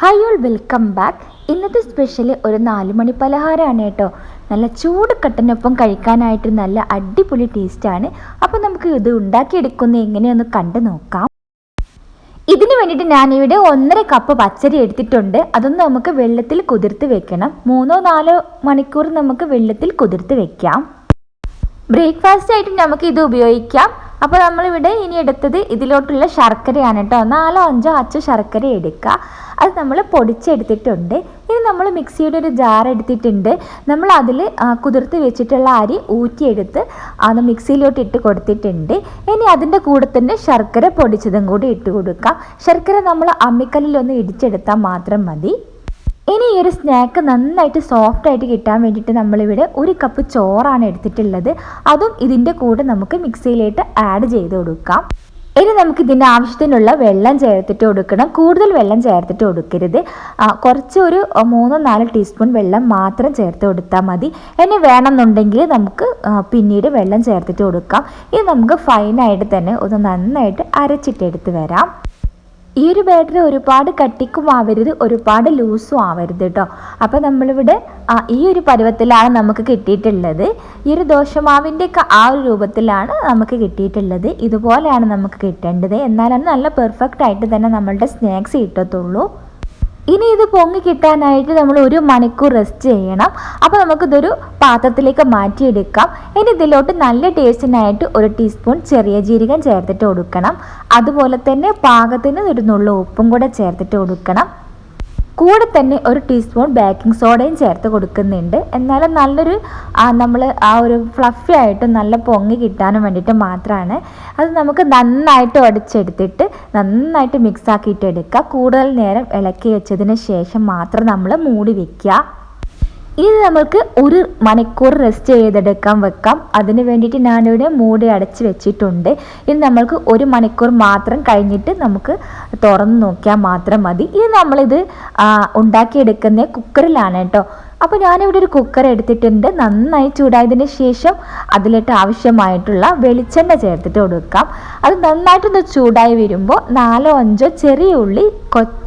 Hi all welcome back ഇന്നത്തെ special ഒരു നാലുമണി പലഹാരമാണ് കേട്ടോ. നല്ല ചൂട് കട്ടനൊപ്പം കഴിക്കാനായിട്ട് നല്ല അടിപൊളി ടേസ്റ്റാണ് അപ്പോൾ നമുക്ക് ഇത് ഉണ്ടാക്കിയെടുക്കുന്ന എങ്ങനെയൊന്ന് കണ്ടു നോക്കാം. ഇതിന് വേണ്ടിയിട്ട് ഞാനിവിടെ ഒന്നര കപ്പ് പച്ചരി എടുത്തിട്ടുണ്ട്. അതൊന്ന് നമുക്ക് വെള്ളത്തിൽ കുതിർത്ത് വെക്കണം. മൂന്നോ നാലോ മണിക്കൂർ നമുക്ക് വെള്ളത്തിൽ കുതിർത്ത് വെക്കാം. ബ്രേക്ക്ഫാസ്റ്റ് ആയിട്ട് നമുക്ക് ഇത് ഉപയോഗിക്കാം. അപ്പോൾ നമ്മളിവിടെ ഇനി എടുത്തത് ഇതിലോട്ടുള്ള ശർക്കരയാണ് കേട്ടോ. നാലോ അഞ്ചോ അച്ചോ ശർക്കര എടുക്കുക. അത് നമ്മൾ പൊടിച്ചെടുത്തിട്ടുണ്ട്. ഇനി നമ്മൾ മിക്സിയുടെ ഒരു ജാർ എടുത്തിട്ടുണ്ട്. നമ്മൾ അതിൽ കുതിർത്ത് വെച്ചിട്ടുള്ള അരി ഊറ്റിയെടുത്ത് അത് മിക്സിയിലോട്ട് ഇട്ട് കൊടുത്തിട്ടുണ്ട്. ഇനി അതിന്റെ കൂടെ തന്നെ ശർക്കര പൊടിച്ചതും കൂടി ഇട്ട് കൊടുക്കാം. ശർക്കര നമ്മൾ അമ്മിക്കല്ലിലൊന്ന് ഇടിച്ചെടുത്താൽ മാത്രം മതി. ഇനി ഈ ഒരു സ്നാക്ക് നന്നായിട്ട് സോഫ്റ്റ് ആയിട്ട് കിട്ടാൻ വേണ്ടിയിട്ട് നമ്മളിവിടെ ഒരു കപ്പ് ചോറാണ് എടുത്തിട്ടുള്ളത്. അതും ഇതിന്റെ കൂടെ നമുക്ക് മിക്സിയിലേക്ക് ആഡ് ചെയ്ത് കൊടുക്കാം. ഇനി നമുക്ക് ഇതിന്റെ ആവശ്യത്തിനുള്ള വെള്ളം ചേർത്തിട്ട് കൊടുക്കണം. കൂടുതൽ വെള്ളം ചേർത്തിട്ട് കൊടുക്കരുത്. കുറച്ച് ഒരു മൂന്നോ നാലോ ടീസ്പൂൺ വെള്ളം മാത്രം ചേർത്ത് കൊടുത്താൽ മതി. ഇനി വേണമെന്നുണ്ടെങ്കിൽ നമുക്ക് പിന്നീട് വെള്ളം ചേർത്തിട്ട് കൊടുക്കാം. ഇത് നമുക്ക് ഫൈനായിട്ട് തന്നെ ഒന്ന് നന്നായിട്ട് അരച്ചിട്ടെടുത്ത് വരാം. ഈ ഒരു ബാറ്ററി ഒരുപാട് കട്ടിക്കും ആവരുത് ഒരുപാട് ലൂസും ആവരുത് കേട്ടോ അപ്പോൾ നമ്മളിവിടെ ഈ ഒരു പരുവത്തിലാണ് നമുക്ക് കിട്ടിയിട്ടുള്ളത്. ഈ ഒരു ദോശമാവിന്റെയൊക്കെ ആ ഒരു രൂപത്തിലാണ് നമുക്ക് കിട്ടിയിട്ടുള്ളത്. ഇതുപോലെയാണ് നമുക്ക് കിട്ടേണ്ടത്. എന്നാലാണ് നല്ല പെർഫെക്റ്റ് ആയിട്ട് തന്നെ നമ്മളുടെ സ്നാക്സ് കിട്ടത്തുള്ളൂ ഇനി ഇത് പൊങ്ങി കിട്ടാനായിട്ട് നമ്മൾ ഒരു മണിക്കൂർ റെസ്റ്റ് ചെയ്യണം. അപ്പോൾ നമുക്കിതൊരു പാത്രത്തിലേക്ക് മാറ്റിയെടുക്കാം. ഇനി ഇതിലോട്ട് നല്ല ടേസ്റ്റിനായിട്ട് ഒരു ടീസ്പൂൺ ചെറിയ ജീരകം ചേർത്തിട്ട് കൊടുക്കണം. അതുപോലെ തന്നെ പാകത്തിന് ഒരു നുള്ള ഉപ്പും കൂടെ ചേർത്തിട്ട് കൊടുക്കണം. കൂടെ തന്നെ ഒരു ടീസ്പൂൺ ബേക്കിംഗ് സോഡയും ചേർത്ത് കൊടുക്കുന്നുണ്ട്. എന്നാലും നല്ലൊരു നമ്മൾ ആ ഒരു ഫ്ലഫി ആയിട്ട് നല്ല പൊങ്ങി കിട്ടാനും വേണ്ടിയിട്ട് മാത്രമാണ് അത് നമുക്ക് നന്നായിട്ട് ഉടച്ചെടുത്തിട്ട് നന്നായിട്ട് മിക്സ് ആക്കിയിട്ട് എടുക്കുക കൂടുതൽ നേരം ഇളക്കി വെച്ചതിന് ശേഷം മാത്രം നമ്മൾ മൂടി വെക്കുക. ഇത് നമ്മൾക്ക് ഒരു മണിക്കൂർ റെസ്റ്റ് ചെയ്തെടുക്കാൻ വെക്കാം. അതിന് വേണ്ടിയിട്ട് ഞാനിവിടെ മൂടി അടച്ച് വെച്ചിട്ടുണ്ട്. ഇനി നമ്മൾക്ക് ഒരു മണിക്കൂർ മാത്രം കഴിഞ്ഞിട്ട് നമുക്ക് തുറന്ന് നോക്കിയാൽ മാത്രം മതി. ഇത് നമ്മളിത് ഉണ്ടാക്കിയെടുക്കുന്ന കുക്കറിലാണ് കേട്ടോ. അപ്പോൾ ഞാനിവിടെ ഒരു കുക്കർ എടുത്തിട്ടുണ്ട്. നന്നായി ചൂടായതിന് ശേഷം അതിലിട്ട് ആവശ്യമായിട്ടുള്ള വെളിച്ചെണ്ണ ചേർത്തിട്ട് കൊടുക്കാം. അത് നന്നായിട്ടൊന്ന് ചൂടായി വരുമ്പോൾ നാലോ അഞ്ചോ ചെറിയ ഉള്ളി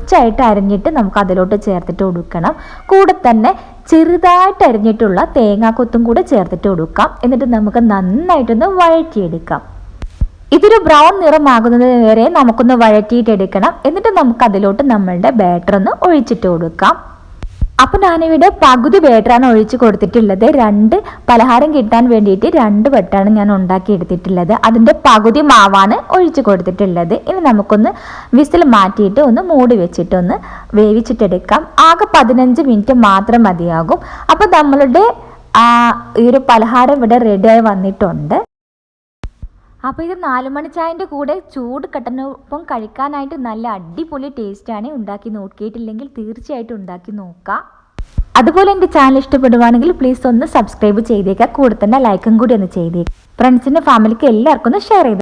കൊച്ചായിട്ട് അരിഞ്ഞിട്ട് നമുക്ക് അതിലോട്ട് ചേർത്തിട്ട് കൊടുക്കണം. കൂടെ തന്നെ ചെറുതായിട്ട് അരിഞ്ഞിട്ടുള്ള തേങ്ങാക്കൊത്തും കൂടെ ചേർത്തിട്ട് കൊടുക്കാം. എന്നിട്ട് നമുക്ക് നന്നായിട്ടൊന്ന് വഴറ്റിയെടുക്കാം. ഇതൊരു ബ്രൗൺ നിറമാകുന്നത് വരെ നമുക്കൊന്ന് വഴറ്റിയിട്ടെടുക്കണം. എന്നിട്ട് നമുക്ക് അതിലോട്ട് നമ്മളുടെ ബാറ്റർ ഒന്ന് ഒഴിച്ചിട്ട് കൊടുക്കാം. അപ്പോൾ ഞാനിവിടെ പകുതി ബാറ്ററാണ് ഒഴിച്ച് കൊടുത്തിട്ടുള്ളത്. രണ്ട് പലഹാരം കിട്ടാൻ വേണ്ടിയിട്ട് രണ്ട് വെട്ടാണ് ഞാൻ ഉണ്ടാക്കി എടുത്തിട്ടുള്ളത്. അതിന്റെ പകുതി മാവാണ് ഒഴിച്ച് കൊടുത്തിട്ടുള്ളത്. ഇനി നമുക്കൊന്ന് വിസിൽ മാറ്റിയിട്ട് ഒന്ന് മൂടി വെച്ചിട്ടൊന്ന് വേവിച്ചിട്ടെടുക്കാം. ആകെ പതിനഞ്ച് മിനിറ്റ് മാത്രം മതിയാകും. അപ്പോൾ നമ്മളുടെ ഈ ഒരു പലഹാരം ഇവിടെ റെഡിയായി വന്നിട്ടുണ്ട്. അപ്പോൾ ഇത് നാലുമണി ചായന്റെ കൂടെ ചൂട് കട്ടനൊപ്പം കഴിക്കാനായിട്ട് നല്ല അടിപൊളി ടേസ്റ്റാണ് ഉണ്ടാക്കി നോക്കിയിട്ടില്ലെങ്കിൽ തീർച്ചയായിട്ടും ഉണ്ടാക്കി നോക്കാം. അതുപോലെ എന്റെ ചാനൽ ഇഷ്ടപ്പെടുവാണെങ്കിൽ പ്ലീസ് ഒന്ന് സബ്സ്ക്രൈബ് ചെയ്തേക്കുക കൂടെ തന്നെ ലൈക്കും കൂടി ഒന്ന് ചെയ്തേക്കുക ഫ്രണ്ട്സിന്റെ ഫാമിലിക്ക് എല്ലാവർക്കും ഒന്ന് ഷെയർ ചെയ്ത്